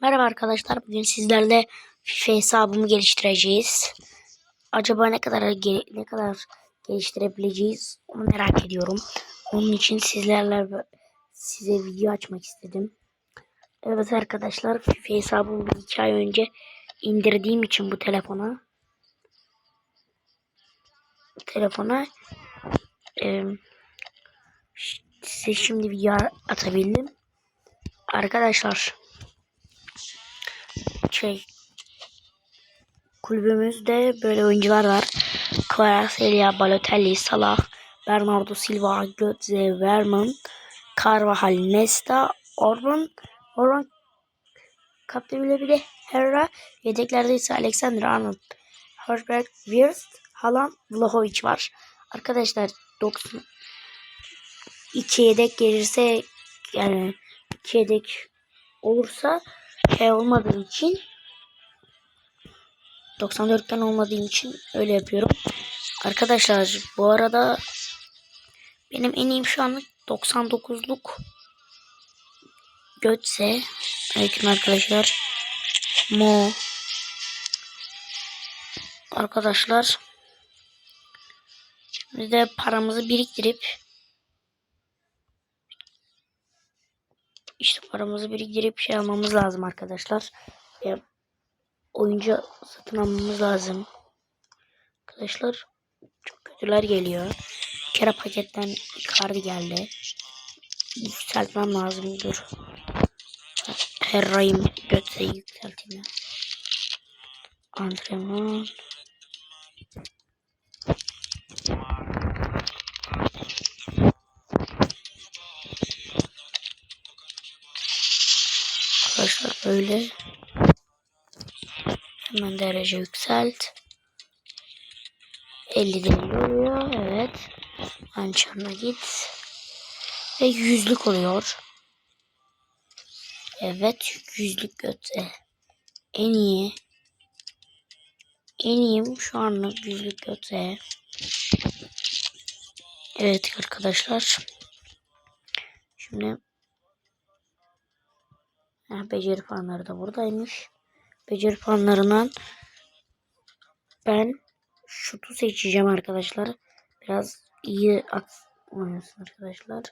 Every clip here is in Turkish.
Merhaba arkadaşlar. Bugün sizlerle FIFA hesabımı geliştireceğiz. Acaba ne kadar ne kadar geliştirebileceğiz onu merak ediyorum. Onun için sizlerle size video açmak istedim. Evet arkadaşlar FIFA hesabımı bir iki ay önce indirdiğim için bu telefona telefona e, size şimdi video atabildim. Arkadaşlar şey kulübümüzde böyle oyuncular var. Kvaratskhelia, Balotelli, Salah, Bernardo Silva, Götze, Verman, Carvajal, Nesta, Orban, Orban kaptanıyla bir de Herrera. Yedeklerde ise Alexander Arnold, Forsberg, Wirtz, Haaland, Vlahovic var. Arkadaşlar 90 iki yedek gelirse yani iki yedek olursa şey olmadığı için 94'ten olmadığı için öyle yapıyorum. Arkadaşlar bu arada benim en iyim şu anlık. 99'luk Götse Aleyküm arkadaşlar. Mo. Arkadaşlar Şimdi de paramızı biriktirip işte paramızı biriktirip şey almamız lazım arkadaşlar. Ya, oyuncu satın almamız lazım. Arkadaşlar çok kötüler geliyor. Bir kere paketten Icardi geldi. Yükseltmem lazım. Dur. Herra'yı götüre yükselteyim ya. Antrenman. Böyle. Hemen derece yükselt. 50 de 50 oluyor. Evet. Ançanına git. Ve yüzlük oluyor. Evet. Yüzlük göte. En iyi. En iyiyim şu anlık yüzlük göte. Evet arkadaşlar. Şimdi Ha, beceri puanları da buradaymış. Beceri puanlarından ben şutu seçeceğim arkadaşlar. Biraz iyi at oynasın arkadaşlar.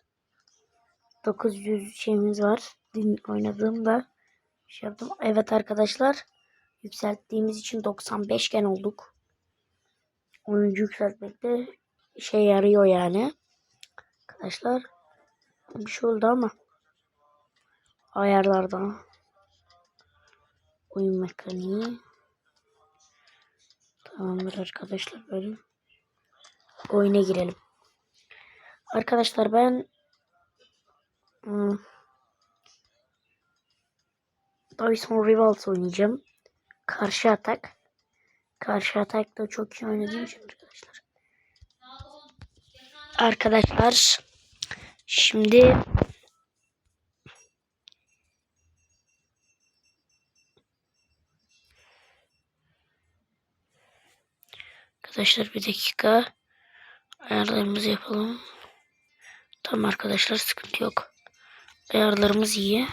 900 şeyimiz var. Dün oynadığımda şey yaptım. Evet arkadaşlar. Yükselttiğimiz için 95 gen olduk. Oyuncu yükseltmekte işe yarıyor yani. Arkadaşlar bir şey oldu ama ayarlarda. Oyun mekaniği. Tamamdır arkadaşlar böyle oyuna girelim. Arkadaşlar ben hmm, Dyson Rivals oynayacağım. Karşı atak. Karşı atakta çok iyi oynadığım için arkadaşlar. Arkadaşlar şimdi Arkadaşlar bir dakika. Ayarlarımızı yapalım. Tamam arkadaşlar sıkıntı yok. Ayarlarımız iyi.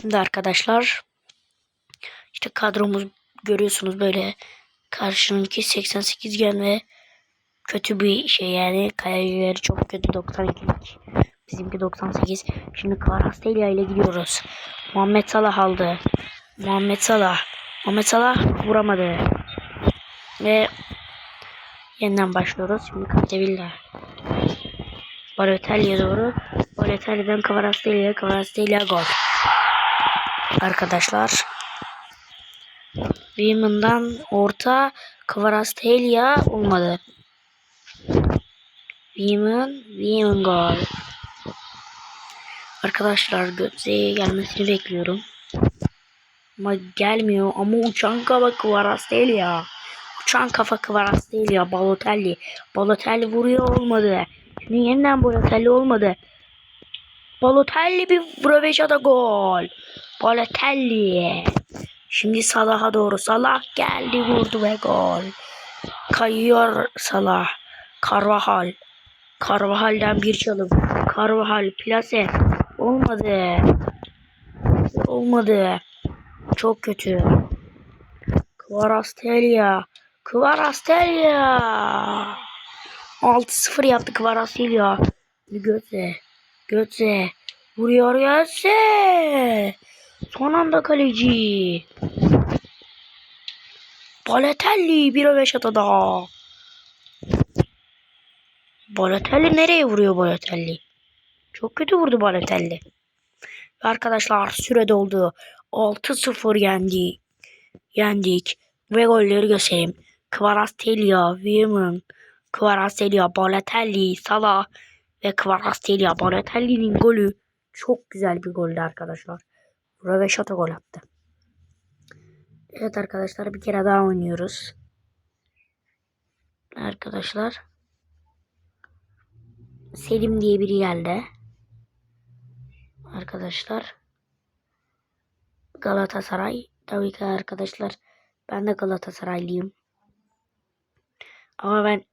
Şimdi arkadaşlar işte kadromuz görüyorsunuz böyle karşınınki 88 gen ve kötü bir şey yani kalecileri çok kötü 92'lik. Bizimki 98. Şimdi Kvaratskhelia ile gidiyoruz. Muhammed Salah aldı. Muhammed Salah. Muhammed Salah vuramadı. Ve yeniden başlıyoruz. Şimdi Capdevilla. Balotelli'ye doğru. Balotelli'den Kvaratskhelia, Kvaratskhelia gol. Arkadaşlar. Beeman'dan orta Kvaratskhelia olmadı. Beeman, Beeman gol. Arkadaşlar Götze'ye gelmesini bekliyorum. Ama gelmiyor. Ama uçan kafa Uçan kafa Kvaratskhelia, Balotelli. Balotelli vuruyor olmadı. Şimdi yeniden Balotelli olmadı. Balotelli bir Braveja'da gol. Balotelli. Şimdi Salah'a doğru. Salah geldi vurdu ve gol. Kayıyor Salah. Carvajal. Carvajal'den bir çalım. Carvajal plase. Olmadı. Olmadı. Çok kötü. Kvaratskhelia. Kvaratskhelia. 6-0 yaptı Kvaratskhelia. Götze. Götze. Vuruyor Götze. Son anda kaleci. Balotelli 1 5 atada. Balotelli nereye vuruyor Balotelli? Çok kötü vurdu Balotelli. Arkadaşlar süre doldu. 6-0 yendi. Yendik. Ve golleri göstereyim. Kvaratskhelia, Wieman, Kvaratskhelia, Balotelli, Salah ve Kvaratskhelia. Balotelli'nin golü çok güzel bir goldü arkadaşlar. Röveşata gol attı. Evet arkadaşlar bir kere daha oynuyoruz. Arkadaşlar. Selim diye biri geldi. Arkadaşlar. Galatasaray. Tabii ki arkadaşlar. Ben de Galatasaraylıyım. Ama ben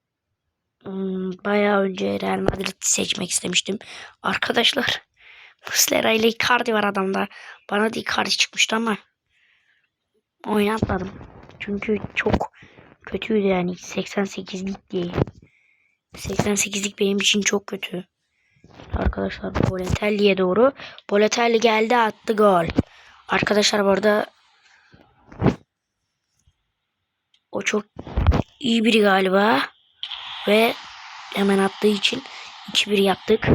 ım, bayağı önce Real Madrid'i seçmek istemiştim. Arkadaşlar. Muslera ile Icardi var adamda. Bana da Icardi çıkmıştı ama oynatmadım. Çünkü çok kötüydü yani 88'lik diye. 88'lik benim için çok kötü. Arkadaşlar Bolotelli'ye doğru. Bolotelli geldi attı gol. Arkadaşlar bu arada o çok iyi biri galiba. Ve hemen attığı için 2-1 yaptık.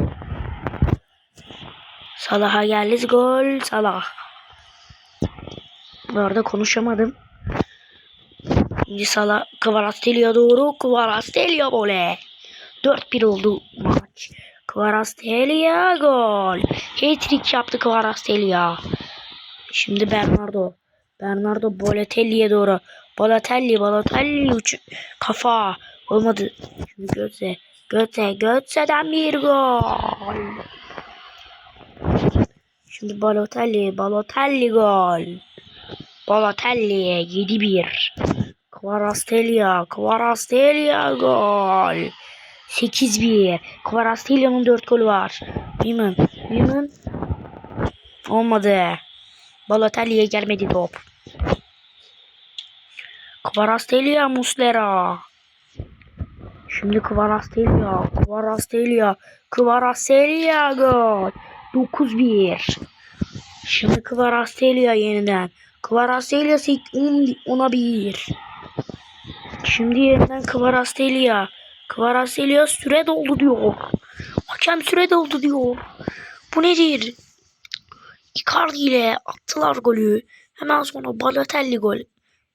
Salah'a geldi gol. Salah. Bu arada konuşamadım. Şimdi Salah Kvaratskhelia doğru. Kvaratskhelia gole. 4-1 oldu maç. Kvaratskhelia gol. Hat-trick yaptı Kvaratskhelia. Şimdi Bernardo. Bernardo Balotelli'ye doğru. Balotelli, Balotelli uç kafa. Olmadı. Şimdi Götze. Götze, Götze'den bir gol. Şimdi Balotelli, Balotelli gol. Balotelli 7-1. Kvaratskhelia, Kvaratskhelia gol. 8-1. Kvaratskhelia'nın 4 golü var. Wiman, Wiman. Olmadı. Balotelli'ye gelmedi top. Kvaratskhelia, Muslera. Şimdi Kvaratskhelia, Kvaratskhelia, Kvaratskhelia gol. 9-1. Şimdi Kvaratskhelia yeniden. Kvaratskhelia 10'a 1. Şimdi yeniden Kvaratskhelia. Kvaratskhelia süre doldu diyor. Hakem süre doldu diyor. Bu nedir? Icardi ile attılar golü. Hemen sonra Balotelli gol.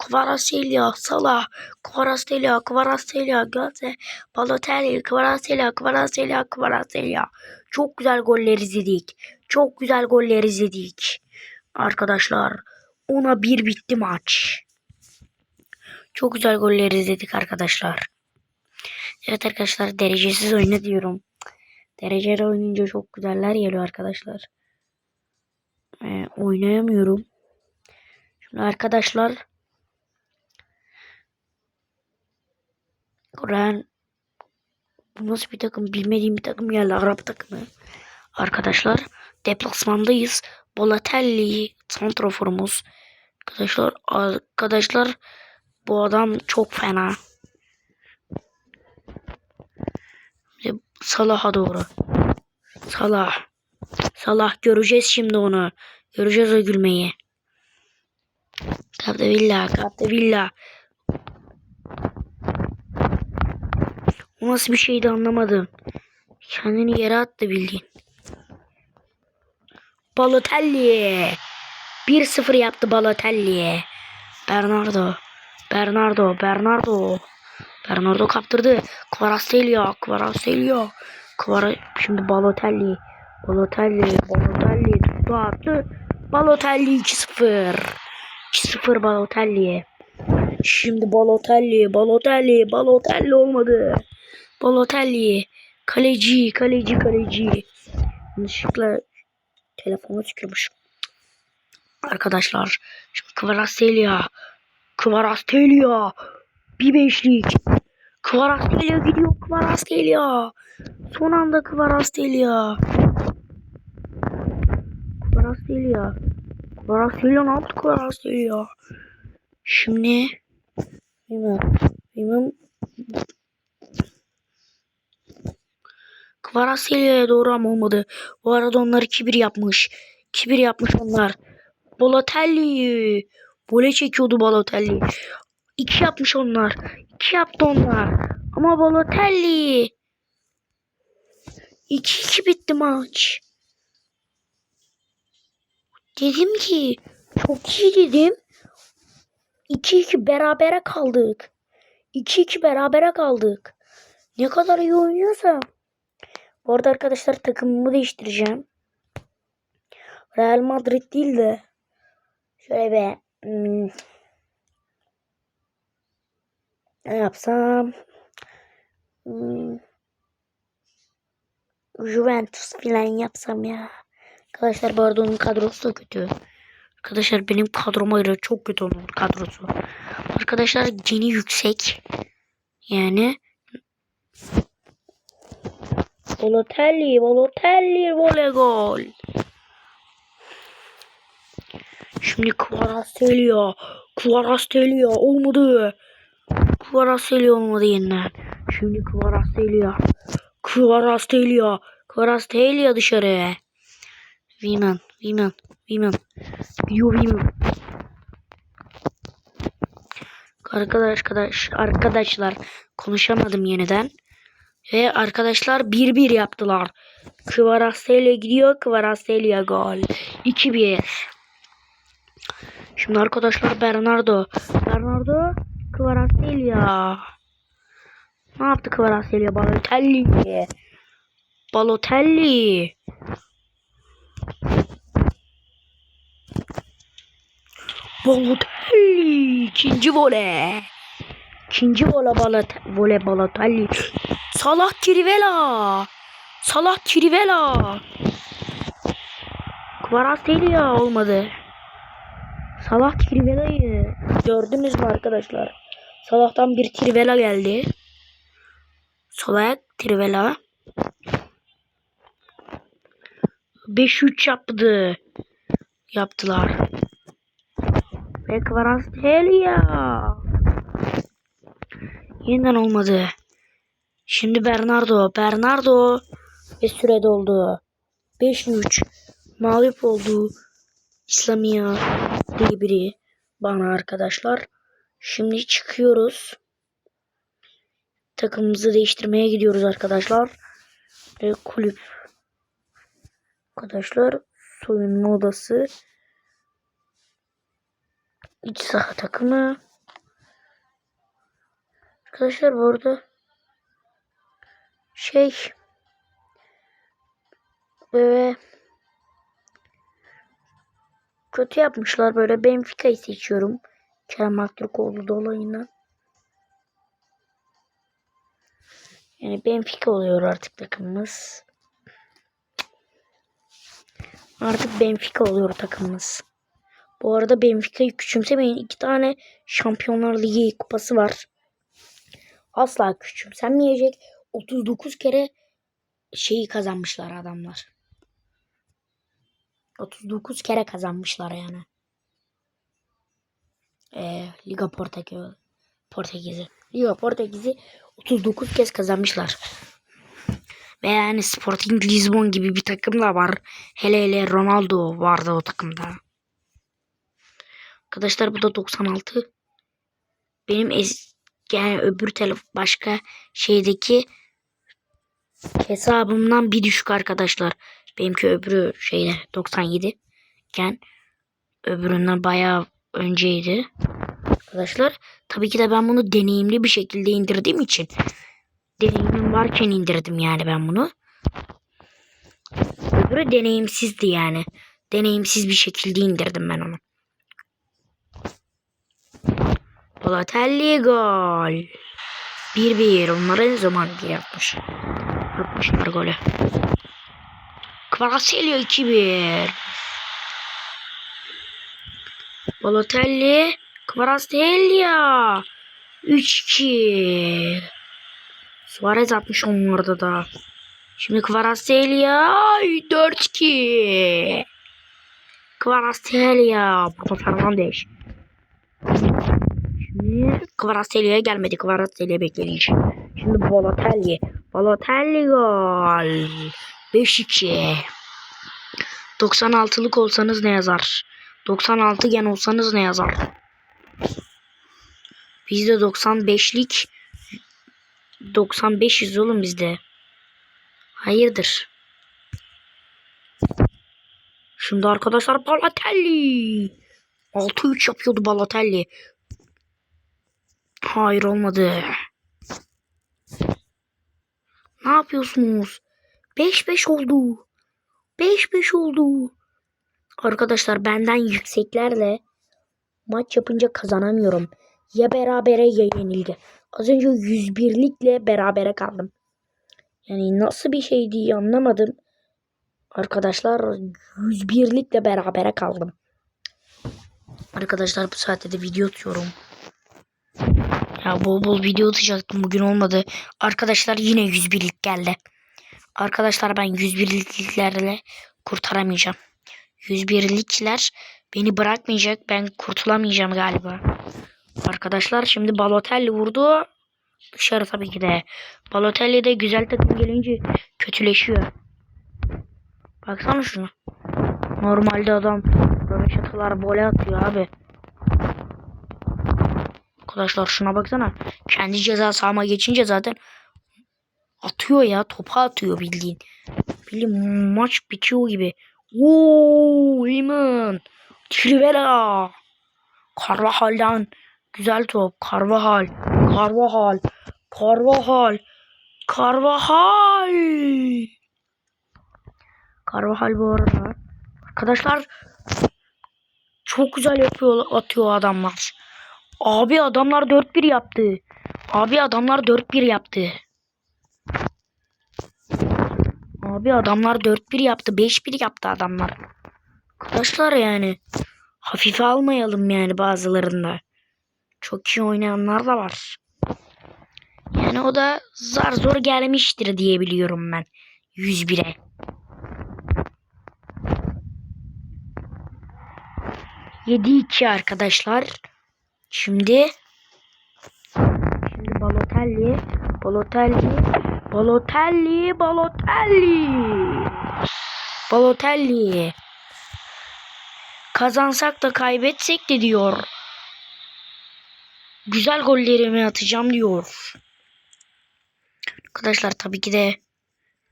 Kvaratskhelia, Salah, Kvaratskhelia, Kvaratskhelia, Götze, Balotelli, Kvaratskhelia, Kvaratskhelia, Kvaratskhelia. Çok güzel goller izledik. Çok güzel goller izledik. Arkadaşlar ona bir bitti maç. Çok güzel goller izledik arkadaşlar. Evet arkadaşlar derecesiz oyna diyorum. Dereceli oynayınca çok güzeller geliyor arkadaşlar. Ee, oynayamıyorum. Şimdi arkadaşlar Kur'an bu nasıl bir takım bilmediğim bir takım geldi Arap takımı. Arkadaşlar deplasmandayız. Bolatelli santroforumuz. Arkadaşlar arkadaşlar bu adam çok fena. Salah'a doğru. Salah. Salah göreceğiz şimdi onu. Göreceğiz o gülmeyi. Capdevilla, Capdevilla. O nasıl bir şeydi anlamadım. Kendini yere attı bildiğin. Balotelli. 1-0 yaptı Balotelli. Bernardo. Bernardo. Bernardo. Bernardo kaptırdı. Kvaratskhelia. Kvaratskhelia. Kvara... Şimdi Balotelli. Balotelli. Balotelli. Tuttu attı. Balotelli 2-0. 2-0 Balotelli. Şimdi Balotelli. Balotelli. Balotelli olmadı. Balotelli. Kaleci. Kaleci. Kaleci. Yanlışlıkla telefonu tükürmüşüm. Arkadaşlar. Şimdi Kvaratskhelia. Kvaratskhelia. Bir beşlik. Kvaratskhelia gidiyor. Kvaratskhelia. Son anda Kvaratskhelia. Kvaratskhelia. Kvaratskhelia ne yaptı Kvaratskhelia? Şimdi bilmiyorum. Bilmiyorum. Kvarasya'ya doğru ama olmadı. Bu arada onlar 2-1 yapmış. 2-1 yapmış onlar. Balotelli. Vole çekiyordu Balotelli. 2 yapmış onlar. 2 yaptı onlar. Ama Balotelli. 2-2 bitti maç. Dedim ki çok iyi dedim. 2-2 berabere kaldık. 2-2 berabere kaldık. Ne kadar iyi oynuyorsa. Bu arada arkadaşlar takımımı değiştireceğim. Real Madrid değil de şöyle bir hmm, ne yapsam hmm, Juventus falan yapsam ya. Arkadaşlar bu arada onun kadrosu da kötü. Arkadaşlar benim kadroma göre çok kötü onun kadrosu. Arkadaşlar geni yüksek. Yani Balotelli, Balotelli, vole gol. Şimdi Kvaratskhelia, Kvaratskhelia olmadı. Kvaratskhelia olmadı yeniden. Şimdi Kvaratskhelia, Kvaratskhelia, Kvaratskhelia dışarı. Wiman, Wiman, Wiman. Gidiyor Wiman. Arkadaş, arkadaş, arkadaşlar konuşamadım yeniden. Ve arkadaşlar 1-1 yaptılar. Kvaratskhelia gidiyor. Kvaratskhelia gol. 2-1. Şimdi arkadaşlar Bernardo. Bernardo Kvaratskhelia. Ne yaptı Kvaratskhelia? Balotelli. Balotelli. Balotelli. İkinci vole. İkinci vole Balot vole Balotelli. Salah Kirivela. Salah Kirivela. Kvaratskhelia olmadı. Salah Trivela'yı gördünüz mü arkadaşlar? Salah'tan bir Trivela geldi. Salah Trivela. 5-3 yaptı. Yaptılar. Ve Kvaratskhelia. Yeniden olmadı. Şimdi Bernardo. Bernardo. Ve süre doldu. 5-3. Mağlup oldu. İslamiya diye biri bana arkadaşlar. Şimdi çıkıyoruz. Takımımızı değiştirmeye gidiyoruz arkadaşlar. Ve kulüp. Arkadaşlar soyunma odası. İç saha takımı. Arkadaşlar bu arada şey böyle kötü yapmışlar böyle Benfica'yı seçiyorum. Kerem Aktürkoğlu dolayından. Yani Benfica oluyor artık takımımız. Artık Benfica oluyor takımımız. Bu arada Benfica'yı küçümsemeyin. İki tane Şampiyonlar Ligi kupası var. Asla küçümsenmeyecek. 39 kere şeyi kazanmışlar adamlar. 39 kere kazanmışlar yani. Ee, Liga Portekiz, Portekiz'i. Liga Portekiz'i 39 kez kazanmışlar. Ve yani Sporting Lisbon gibi bir takım da var. Hele hele Ronaldo vardı o takımda. Arkadaşlar bu da 96. Benim ez yani öbür telefon başka şeydeki hesabımdan bir düşük arkadaşlar. Benimki öbürü şeyde 97 iken öbüründen bayağı önceydi. Arkadaşlar tabii ki de ben bunu deneyimli bir şekilde indirdiğim için deneyimim varken indirdim yani ben bunu. Öbürü deneyimsizdi yani. Deneyimsiz bir şekilde indirdim ben onu. Balotelli gol. 1-1. Onlara ne zaman bir yapmış. Yapmışlar golü. Kvaratskhelia 2-1. Balotelli. Kvaratskhelia. 3-2. Suarez atmış onlarda da. Şimdi Kvaratskhelia 4-2. Kvaratskhelia. Bruno Fernandes. Şimdi Kvaratskhelia'ya gelmedi. Kvaratskhelia bekleyin. Şimdi Balotelli. Balotelli gol. 5-2. 96'lık olsanız ne yazar? 96 gen olsanız ne yazar? Bizde 95'lik 95 yüz oğlum bizde. Hayırdır? Şimdi arkadaşlar Balotelli. 6-3 yapıyordu Balotelli. Hayır olmadı. Ne yapıyorsunuz? 5-5 oldu. 5-5 oldu. Arkadaşlar benden yükseklerle maç yapınca kazanamıyorum. Ya berabere ya yenilgi. Az önce 101'likle berabere kaldım. Yani nasıl bir şeydi anlamadım. Arkadaşlar 101'likle berabere kaldım. Arkadaşlar bu saatte de video atıyorum. Ya bol bol video atacaktım bugün olmadı. Arkadaşlar yine 101'lik geldi. Arkadaşlar ben 101'liklerle kurtaramayacağım. 101'likler beni bırakmayacak. Ben kurtulamayacağım galiba. Arkadaşlar şimdi Balotelli vurdu. Dışarı tabii ki de. Balotelli de güzel takım gelince kötüleşiyor. Baksana şuna. Normalde adam röveşatalar gole atıyor abi. Arkadaşlar şuna baksana. Kendi ceza sahama geçince zaten atıyor ya. Topa atıyor bildiğin. Bildiğin maç bitiyor gibi. Ooo Iman. Trivela. Carvajal'dan güzel top. Carvajal. Carvajal. Carvajal. Carvajal. Carvajal bu arada. Arkadaşlar çok güzel yapıyor atıyor adamlar. Abi adamlar 4-1 yaptı. Abi adamlar 4-1 yaptı. Abi adamlar 4-1 yaptı. 5-1 yaptı adamlar. Arkadaşlar yani. Hafife almayalım yani bazılarında. Çok iyi oynayanlar da var. Yani o da zar zor gelmiştir diye biliyorum ben. 101'e. Yedi iki arkadaşlar. Şimdi şimdi Balotelli, Balotelli, Balotelli, Balotelli. Balotelli. Kazansak da kaybetsek de diyor. Güzel gollerimi atacağım diyor. Arkadaşlar tabii ki de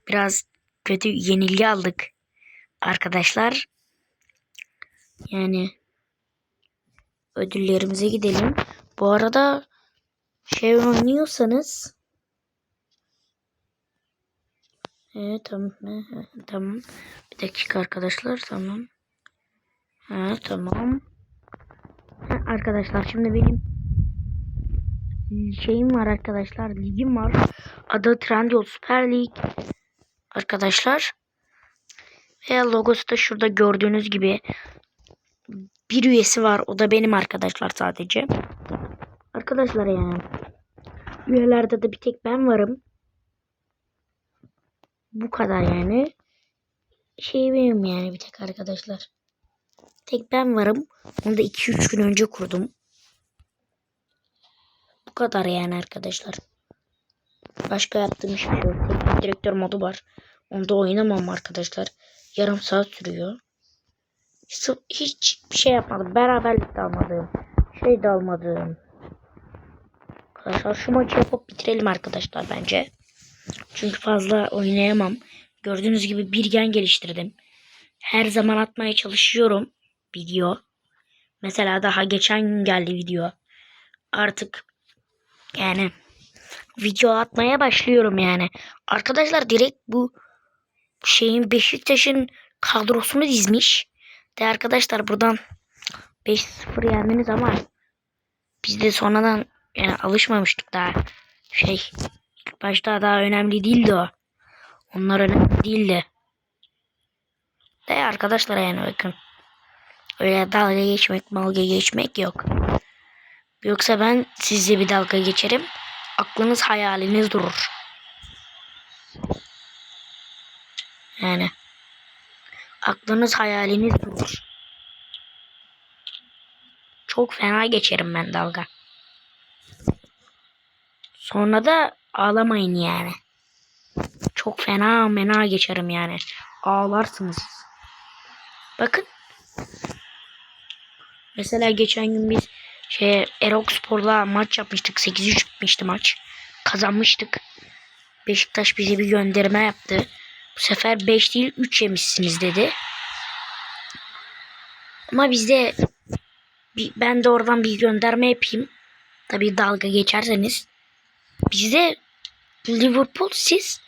biraz kötü yenilgi aldık. Arkadaşlar. Yani ödüllerimize gidelim. Bu arada şey oynuyorsanız Evet tamam. he, tamam. Bir dakika arkadaşlar tamam. Ha tamam. Ha, arkadaşlar şimdi benim şeyim var arkadaşlar. Ligim var. Adı Trendyol Süper Lig. Arkadaşlar. Ve logosu da şurada gördüğünüz gibi bir üyesi var. O da benim arkadaşlar sadece. Arkadaşlar yani. Üyelerde de bir tek ben varım. Bu kadar yani. Şey benim yani bir tek arkadaşlar. Tek ben varım. Onu da 2-3 gün önce kurdum. Bu kadar yani arkadaşlar. Başka yaptığım hiçbir şey yok. Direktör modu var. Onda oynamam arkadaşlar. Yarım saat sürüyor. Hiç, bir şey yapmadım. Beraberlik de almadım. Şey de almadım. Arkadaşlar şu maçı yapıp bitirelim arkadaşlar bence. Çünkü fazla oynayamam. Gördüğünüz gibi bir gen geliştirdim. Her zaman atmaya çalışıyorum video. Mesela daha geçen gün geldi video. Artık yani video atmaya başlıyorum yani. Arkadaşlar direkt bu şeyin Beşiktaş'ın kadrosunu dizmiş. De arkadaşlar buradan 5-0 yendiniz ama biz de sonradan yani alışmamıştık daha. Şey ilk başta daha önemli değildi o. Onlar önemli değildi. De arkadaşlar yani bakın. Öyle dalga geçmek, malga geçmek yok. Yoksa ben sizle bir dalga geçerim. Aklınız hayaliniz durur. Yani. Aklınız hayaliniz durur. Çok fena geçerim ben dalga. Sonra da ağlamayın yani. Çok fena mena geçerim yani. Ağlarsınız. Bakın. Mesela geçen gün biz şey Erok Spor'la maç yapmıştık. 8-3 bitmişti maç. Kazanmıştık. Beşiktaş bize bir gönderme yaptı. Bu sefer 5 değil 3 yemişsiniz dedi. Ama bizde ben de oradan bir gönderme yapayım. Tabii dalga geçerseniz. Bizde Liverpool siz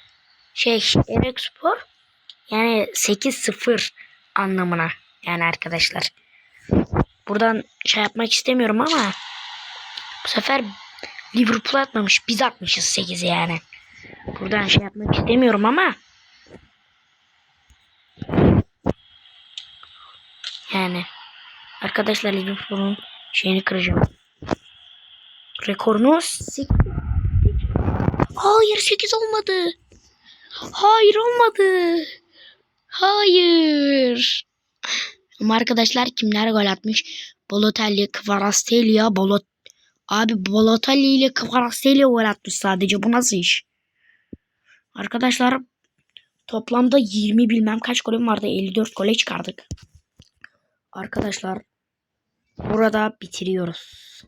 şey Erek Spor yani 8-0 anlamına yani arkadaşlar. Buradan şey yapmak istemiyorum ama bu sefer Liverpool atmamış biz atmışız 8'i yani. Buradan şey yapmak istemiyorum ama yani arkadaşlar Liverpool'un şeyini kıracağım. Rekorunu 8 Hayır 8 olmadı. Hayır olmadı. Hayır. Ama arkadaşlar kimler gol atmış? Balotelli, Kvaratskhelia, Bolot Abi Balotelli ile Kvaratskhelia gol atmış sadece. Bu nasıl iş? Arkadaşlar toplamda 20 bilmem kaç golüm vardı. 54 gole çıkardık. Arkadaşlar burada bitiriyoruz.